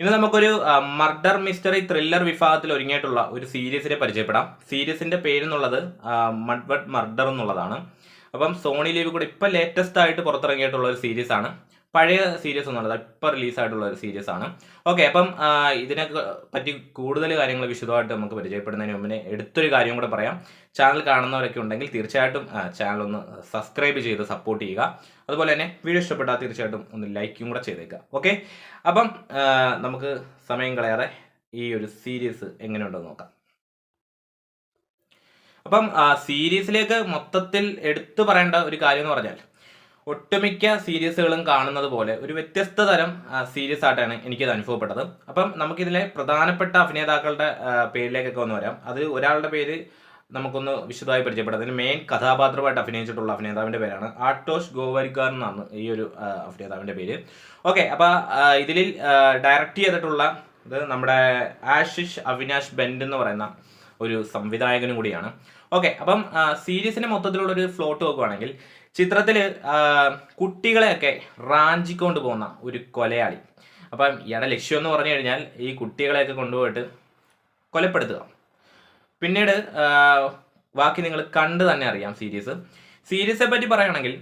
ഇന്ന് നമുക്കൊരു murder mystery thriller വിഭാഗത്തിൽ ഒരുങ്ങിയിട്ടുള്ള ഒരു സീരീസിനെ പരിചയപ്പെടാം. സീരീസിന്റെ പേരെന്നുള്ളത് മഡ്വഡ് മർഡർ എന്നുള്ളതാണ്. അപ്പം സോണി ലീവ് കൂടെ ഇപ്പം ലേറ്റസ്റ്റ് ആയിട്ട് പുറത്തിറങ്ങിയിട്ടുള്ള ഒരു സീരീസ് ആണ് പഴയ സീരീസ് ഒന്നുള്ളത് ഇപ്പം റിലീസ് ആയിട്ടുള്ള ഒരു സീരീസ് ആണ്. ഓക്കെ അപ്പം ഇതിനെ പറ്റി കൂടുതൽ കാര്യങ്ങൾ വിശദമായിട്ട് നമുക്ക് പരിചയപ്പെടുന്നതിന് മുമ്പിനെ എടുത്തൊരു കാര്യം കൂടെ പറയാം. ചാനൽ കാണുന്നവരൊക്കെ ഉണ്ടെങ്കിൽ തീർച്ചയായിട്ടും ചാനൽ ഒന്ന് സബ്സ്ക്രൈബ് ചെയ്ത് സപ്പോർട്ട് ചെയ്യുക. അതുപോലെ തന്നെ വീഡിയോ ഇഷ്ടപ്പെട്ടാൽ തീർച്ചയായിട്ടും ഒന്ന് ലൈക്കും കൂടെ ചെയ്തേക്കുക. ഓക്കെ അപ്പം നമുക്ക് സമയം കളയാതെ ഈ ഒരു സീരീസ് എങ്ങനെയുണ്ടെന്ന് നോക്കാം. അപ്പം സീരീസിലേക്ക് മൊത്തത്തിൽ എടുത്തു പറയേണ്ട ഒരു കാര്യം എന്ന് പറഞ്ഞാൽ ഒട്ടുമിക്ക സീരീസുകളും കാണുന്നത് പോലെ ഒരു വ്യത്യസ്ത തരം സീരീസ് ആയിട്ടാണ് എനിക്കത് അനുഭവപ്പെട്ടത്. അപ്പം നമുക്കിതിലെ പ്രധാനപ്പെട്ട അഭിനേതാക്കളുടെ പേരിലേക്കൊക്കെ ഒന്ന് വരാം. അത് ഒരാളുടെ പേര് നമുക്കൊന്ന് വിശദമായി പരിചയപ്പെടാം. അതിന് മെയിൻ കഥാപാത്രമായിട്ട് അഭിനയിച്ചിട്ടുള്ള അഭിനേതാവിന്റെ പേരാണ് ആട്ടോഷ് ഗോവരിക്കാർ എന്നാണ് ഈ ഒരു അഭിനേതാവിന്റെ പേര്. ഓക്കെ അപ്പോൾ ഇതിൽ ഡയറക്റ്റ് ചെയ്തിട്ടുള്ള ഇത് നമ്മുടെ ആഷിഷ് അവിനാഷ് ബെൻഡ് എന്ന് പറയുന്ന ഒരു സംവിധായകനും കൂടിയാണ്. ഓക്കെ അപ്പം സീരീസിന്റെ മൊത്തത്തിലുള്ള ഒരു ഫ്ലോട്ട് നോക്കുവാണെങ്കിൽ ചിത്രത്തിൽ കുട്ടികളെയൊക്കെ റാഞ്ചിക്കൊണ്ട് പോകുന്ന ഒരു കൊലയാളി. അപ്പം ഇയാളുടെ ലക്ഷ്യം എന്ന് പറഞ്ഞു കഴിഞ്ഞാൽ ഈ കുട്ടികളെയൊക്കെ കൊണ്ടുപോയിട്ട് കൊലപ്പെടുത്തുക. പിന്നീട് ബാക്കി നിങ്ങൾ കണ്ട് തന്നെ അറിയാം സീരീസ്. സീരീസെ പറ്റി പറയുകയാണെങ്കിൽ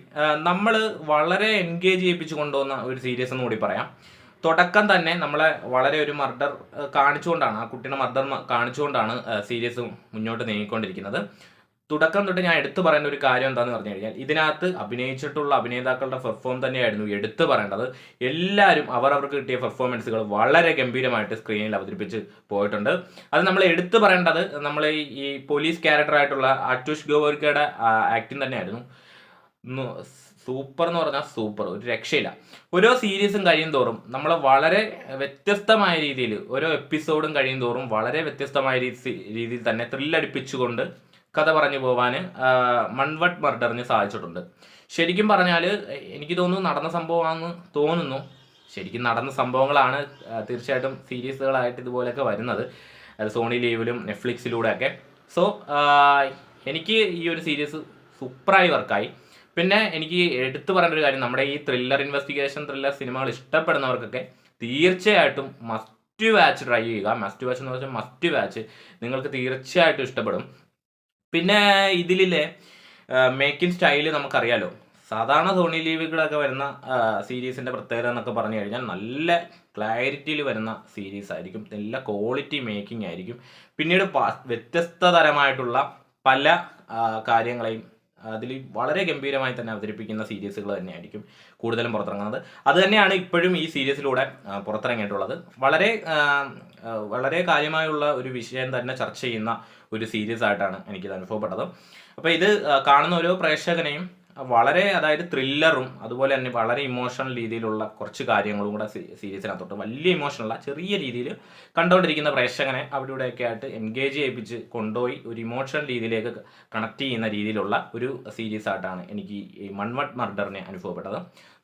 നമ്മൾ വളരെ എൻഗേജ് ചെയ്യിപ്പിച്ച് കൊണ്ടുവന്ന ഒരു സീരീസ് എന്ന് കൂടി പറയാം. തുടക്കം തന്നെ നമ്മളെ വളരെ ഒരു മർഡർ കാണിച്ചുകൊണ്ടാണ് ആ കുട്ടിയുടെ മർഡർ കാണിച്ചുകൊണ്ടാണ് സീരീസ് മുന്നോട്ട് നീങ്ങിക്കൊണ്ടിരിക്കുന്നത്. തുടക്കം തൊട്ട് ഞാൻ എടുത്തു പറയേണ്ട ഒരു കാര്യം എന്താണെന്ന് പറഞ്ഞു കഴിഞ്ഞാൽ ഇതിനകത്ത് അഭിനയിച്ചിട്ടുള്ള അഭിനേതാക്കളുടെ പെർഫോം തന്നെയായിരുന്നു എടുത്തു പറയേണ്ടത്. എല്ലാവരും അവർ അവർക്ക് കിട്ടിയ പെർഫോമൻസുകൾ വളരെ ഗംഭീരമായിട്ട് സ്ക്രീനിൽ അവതരിപ്പിച്ച് പോയിട്ടുണ്ട്. അത് നമ്മൾ എടുത്തു പറയേണ്ടത് നമ്മൾ ഈ- പോലീസ് ക്യാരക്ടറായിട്ടുള്ള അറ്റുഷ് ഗോവർക്കയുടെ ആക്ടിങ് തന്നെയായിരുന്നു. സൂപ്പർ എന്ന് പറഞ്ഞാൽ സൂപ്പർ ഒരു രക്ഷയില്ല. ഓരോ സീരീസും കഴിയും തോറും നമ്മൾ വളരെ വ്യത്യസ്തമായ രീതിയിൽ ഓരോ എപ്പിസോഡും കഴിയും തോറും വളരെ വ്യത്യസ്തമായ രീതിയിൽ തന്നെ ത്രില്ലടിപ്പിച്ചുകൊണ്ട് കഥ പറഞ്ഞു പോവാൻ മൺവട്ട് മർഡറിന് സാധിച്ചിട്ടുണ്ട്. ശരിക്കും പറഞ്ഞാൽ എനിക്ക് തോന്നുന്നു നടന്ന സംഭവമാണെന്ന് തോന്നുന്നു. ശരിക്കും നടന്ന സംഭവങ്ങളാണ് തീർച്ചയായിട്ടും സീരീസുകളായിട്ട് ഇതുപോലെയൊക്കെ വരുന്നത്. സോണി ലീവിലും നെറ്റ്ഫ്ലിക്സിലൂടെയൊക്കെ. സോ എനിക്ക് ഈ ഒരു സീരീസ് സൂപ്പറായി വർക്കായി പിന്നെ എനിക്ക് എടുത്തു പറയേണ്ട ഒരു കാര്യം നമ്മുടെ ഈ ത്രില്ലർ ഇൻവെസ്റ്റിഗേഷൻ ത്രില്ലർ സിനിമകൾ ഇഷ്ടപ്പെടുന്നവർക്കൊക്കെ തീർച്ചയായിട്ടും മസ്റ്റ് വാച്ച് ട്രൈ ചെയ്യുക. മസ്റ്റ് വാച്ച് എന്ന് പറഞ്ഞാൽ മസ്റ്റ് വാച്ച് നിങ്ങൾക്ക് തീർച്ചയായിട്ടും ഇഷ്ടപ്പെടും. പിന്നെ ഇതിലെ മേക്കിംഗ് സ്റ്റൈൽ നമുക്കറിയാലോ. സാധാരണ സോണി ലീവുകളൊക്കെ വരുന്ന സീരീസിന്റെ പ്രത്യേകത എന്നൊക്കെ പറഞ്ഞു കഴിഞ്ഞാൽ നല്ല ക്ലാരിറ്റിയിൽ വരുന്ന സീരീസ് ആയിരിക്കും. നല്ല ക്വാളിറ്റി മേക്കിംഗ് ആയിരിക്കും. പിന്നീട് വ്യത്യസ്ത തരമായിട്ടുള്ള പല കാര്യങ്ങളെയും അതിൽ വളരെ ഗംഭീരമായി തന്നെ അവതരിപ്പിക്കുന്ന സീരീസുകൾ തന്നെയായിരിക്കും കൂടുതലും പുറത്തിറങ്ങുന്നത്. അത് തന്നെയാണ് ഇപ്പോഴും ഈ സീരീസിലൂടെ പുറത്തിറങ്ങിയിട്ടുള്ളത്. വളരെ വളരെ കാര്യമായുള്ള ഒരു വിഷയം തന്നെ ചർച്ച ചെയ്യുന്ന ഒരു സീരീസ് ആയിട്ടാണ് എനിക്കിത് അനുഭവപ്പെട്ടത്. അപ്പോൾ ഇത് കാണുന്ന ഓരോ പ്രേക്ഷകനെയും വളരെ അതായത് ത്രില്ലറും അതുപോലെ തന്നെ വളരെ ഇമോഷണൽ രീതിയിലുള്ള കുറച്ച് കാര്യങ്ങളും കൂടെ സീരീസിനകത്തോട്ട് വലിയ ഇമോഷണല്ല ചെറിയ രീതിയിൽ കണ്ടുകൊണ്ടിരിക്കുന്ന പ്രേക്ഷകനെ അവിടെ ഇവിടെയൊക്കെ ആയിട്ട് എൻഗേജ് ചെയ്യിപ്പിച്ച് കൊണ്ടുപോയി ഒരു ഇമോഷണൽ രീതിയിലേക്ക് കണക്ട് ചെയ്യുന്ന രീതിയിലുള്ള ഒരു സീരീസ് ആയിട്ടാണ് എനിക്ക് ഈ മൺവട്ട് മർഡറിനെ അനുഭവപ്പെട്ടത്.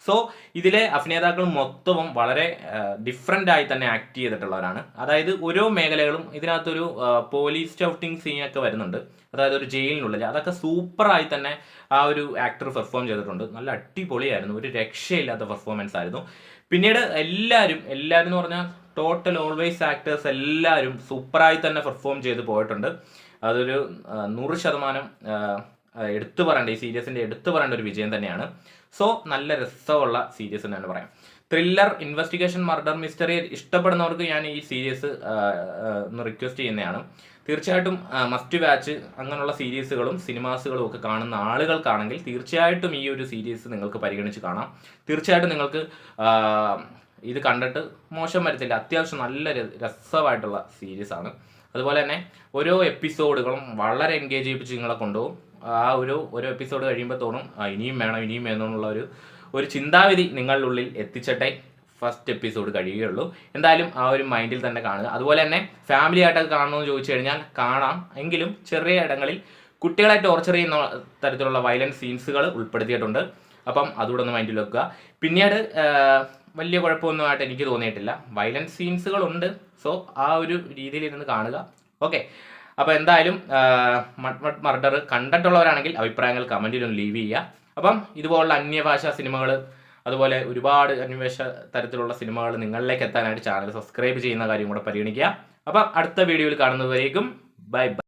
സോ ഇതിലെ അഭിനേതാക്കൾ മൊത്തവും വളരെ ഡിഫറെന്റ് ആയി തന്നെ ആക്ട് ചെയ്തിട്ടുള്ളവരാണ്. അതായത് ഓരോ മേഖലകളും ഇതിനകത്തൊരു പോലീസ് സ്റ്റൗട്ടിങ് സീനൊക്കെ വരുന്നുണ്ട്. അതായത് ഒരു ജയിലിനുള്ളിൽ അതൊക്കെ സൂപ്പറായി തന്നെ ആ ഒരു ആക്ടർ പെർഫോം ചെയ്തിട്ടുണ്ട്. നല്ല അടിപൊളിയായിരുന്നു. ഒരു രക്ഷയില്ലാത്ത പെർഫോമൻസ് ആയിരുന്നു. പിന്നീട് എല്ലാവരും എല്ലാവരും എന്ന് പറഞ്ഞാൽ ടോട്ടൽ ഓൾവേസ് ആക്ടേഴ്സ് എല്ലാവരും സൂപ്പറായി തന്നെ പെർഫോം ചെയ്ത് പോയിട്ടുണ്ട്. അതൊരു നൂറ് ശതമാനം എടുത്തു പറയേണ്ട ഈ സീരീസിന്റെ എടുത്തു പറയേണ്ട ഒരു വിജയം തന്നെയാണ്. സോ നല്ല രസമുള്ള സീരീസ് എന്ന് തന്നെ പറയാം. ത്രില്ലർ ഇൻവെസ്റ്റിഗേഷൻ മർഡർ മിസ്റ്ററി ഇഷ്ടപ്പെടുന്നവർക്ക് ഞാൻ ഈ സീരീസ് ഒന്ന് റിക്വസ്റ്റ് ചെയ്യുന്നതാണ്. തീർച്ചയായിട്ടും മസ്റ്റ് വാച്ച് അങ്ങനെയുള്ള സീരീസുകളും സിനിമാസുകളും ഒക്കെ കാണുന്ന ആളുകൾക്കാണെങ്കിൽ തീർച്ചയായിട്ടും ഈ ഒരു സീരീസ് നിങ്ങൾക്ക് പരിഗണിച്ച് കാണാം. തീർച്ചയായിട്ടും നിങ്ങൾക്ക് ഇത് കണ്ടിട്ട് മോശം വരത്തില്ല. അത്യാവശ്യം നല്ല രസമായിട്ടുള്ള സീരീസ് ആണ് അതുപോലെ തന്നെ ഓരോ എപ്പിസോഡുകളും വളരെ എൻഗേജ് ചെയ്യിപ്പിച്ച് നിങ്ങളെ കൊണ്ടുപോകും. ആ ഒരു ഓരോ എപ്പിസോഡ് കഴിയുമ്പോൾ തോന്നും ഇനിയും വേണം ഇനിയും വേണമെന്നുള്ള ഒരു ഒരു ചിന്താവിധി നിങ്ങളുടെ ഉള്ളിൽ എത്തിച്ചിട്ടേ. ഫസ്റ്റ് എപ്പിസോഡ് കഴിയുകയുള്ളൂ. എന്തായാലും ആ ഒരു മൈൻഡിൽ തന്നെ കാണുക. അതുപോലെ തന്നെ ഫാമിലി ആയിട്ടൊക്കെ കാണണമെന്ന് ചോദിച്ചു കഴിഞ്ഞാൽ കാണാം. എങ്കിലും ചെറിയ ഇടങ്ങളിൽ കുട്ടികളെ ടോർച്ചർ ചെയ്യുന്ന തരത്തിലുള്ള വയലൻസ് സീൻസുകൾ ഉൾപ്പെടുത്തിയിട്ടുണ്ട്. അപ്പം അതുകൂടെ ഒന്ന് മൈൻഡിൽ വെക്കുക. പിന്നീട് വലിയ കുഴപ്പമൊന്നുമായിട്ട് എനിക്ക് തോന്നിയിട്ടില്ല. വയലൻസ് സീൻസുകളുണ്ട് സോ ആ ഒരു രീതിയിൽ ഇരുന്ന് കാണുക. ഓക്കെ അപ്പോൾ എന്തായാലും മർഡർ കണ്ടിട്ടുള്ളവരാണെങ്കിൽ അഭിപ്രായങ്ങൾ കമന്റിലൊന്ന് ലീവ് ചെയ്യുക. അപ്പം ഇതുപോലുള്ള അന്യഭാഷാ സിനിമകൾ അതുപോലെ ഒരുപാട് അന്വേഷ തരത്തിലുള്ള സിനിമകൾ നിങ്ങളിലേക്ക് എത്താനായിട്ട് ചാനൽ സബ്സ്ക്രൈബ് ചെയ്യുന്ന കാര്യം കൂടെ പരിഗണിക്കുക. അപ്പം അടുത്ത വീഡിയോയിൽ കാണുന്നതുവരേക്കും. Bye bye.